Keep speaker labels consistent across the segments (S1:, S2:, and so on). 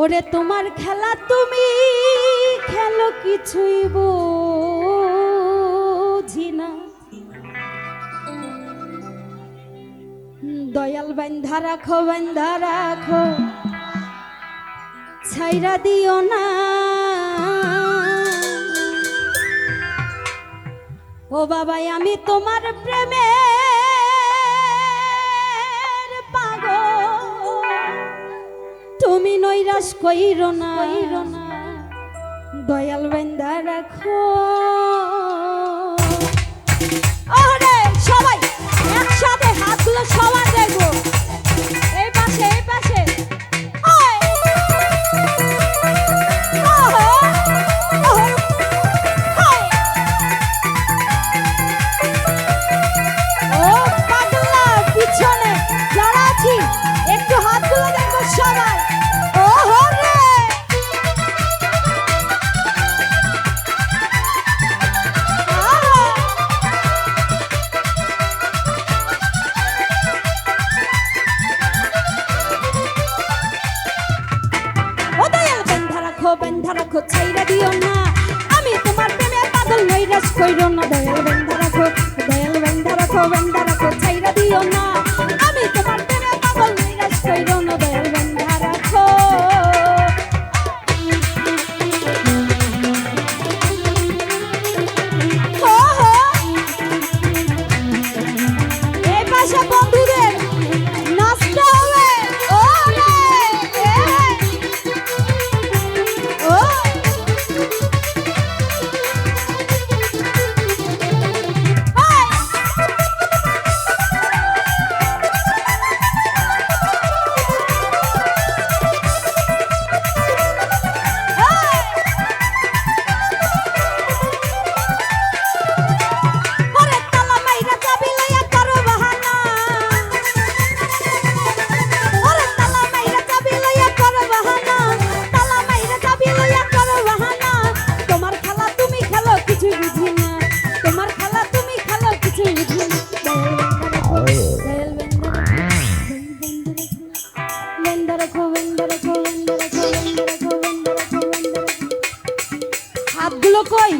S1: ওরে, তোমার খেলা তুমি খেলো কিছুই বুঝি না। দয়াল বান্ধা রাখো বান্ধা রাখো ছাইরা দিও না। ও বাবাই, আমি তোমার প্রেমে তুমি নৈরাশ কইর না। দয়াল বেন্দা রাখো। ওরে সবাই একসাথে হাতগুলো সবার বেন্ধা রাখো ছাইরা দিও না। আমি তোমার প্রেমে পাগল নৈরাশ কইরো না, দয়াল বেন্ধা রাখো দয়াল বেন্ধা রাখো বেন্ধা রাখো ছাইরা দিও না। আমি তোমার প্রেমে পাগল নৈরাশ কইরো না, দয়াল বেন্ধা রাখো হো হো এই পাশে হাতগুলো কই?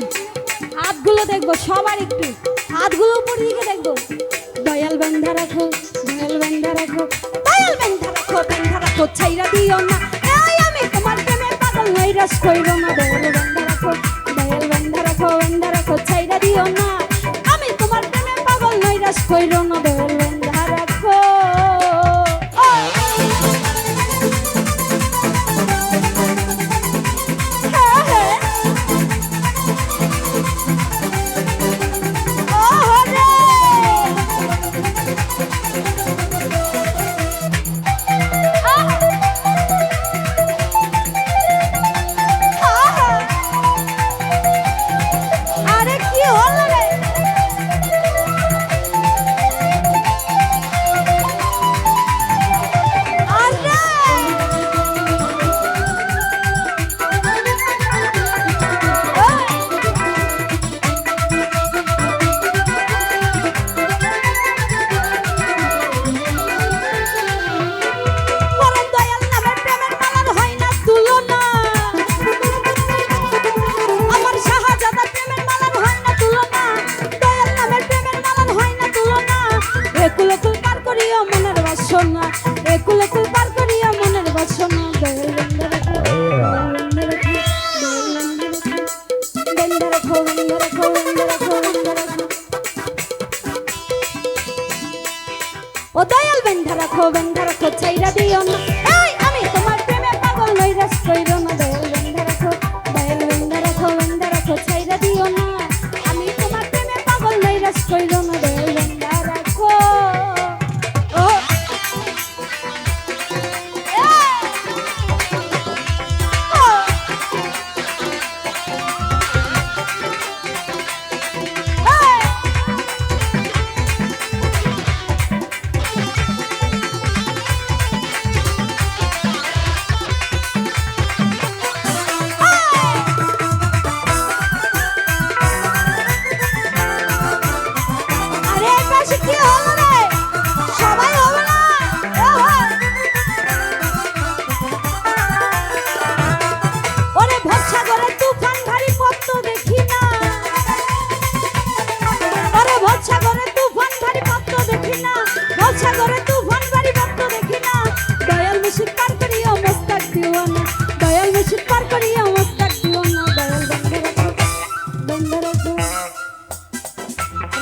S1: হাতগুলো দেখব, সবার একটু। হাতগুলো উপর দিকে দেখব। দয়াল বেন্ধা রাখো, দয়াল বেন্ধা রাখো। দয়াল বেন্ধা রাখো বেন্ধা রাখো, ছাইরা দিও না। এই আমি তোমার প্রেমে পাগল নৈরাশ কইরো না। দয়াল বেন্ধা রাখো, দয়াল বেন্ধা রাখো বেন্ধা রাখো, ছাইরা দিও না। আমি তোমার প্রেমে পাগল নৈরাশ কইরো না। দয়াল ও দয়াল বেন্ধা রাখো বেন্ধা রাখো ছাইরা দিও না।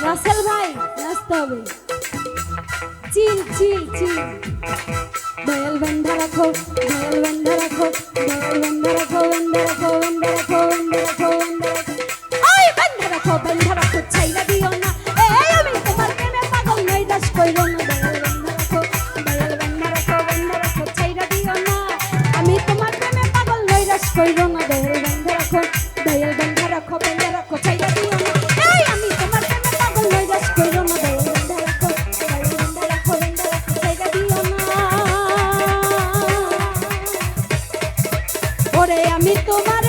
S1: রাসেল ভাই নাচতে হবে চিল চিল চিল বয়াল বন্ধ রাখো বয়াল বন্ধ রাখো বয়াল বন্ধ রাখো বন্ধ রাখো বন্ধ রাখো বন্ধ রাখো বন্ধ রাখো ওই বন্ধ রাখো বন্ধ রাখো ছাইলা দিও না এই আমি তোমার প্রেমে পাগল নই দাস কইরো না দয়াল না আমি তোমার প্রেমে পাগল নাই দাস কইরো দয়াল বন্ধ রাখো দয়াল বন্ধ রাখো বন্ধ তোমার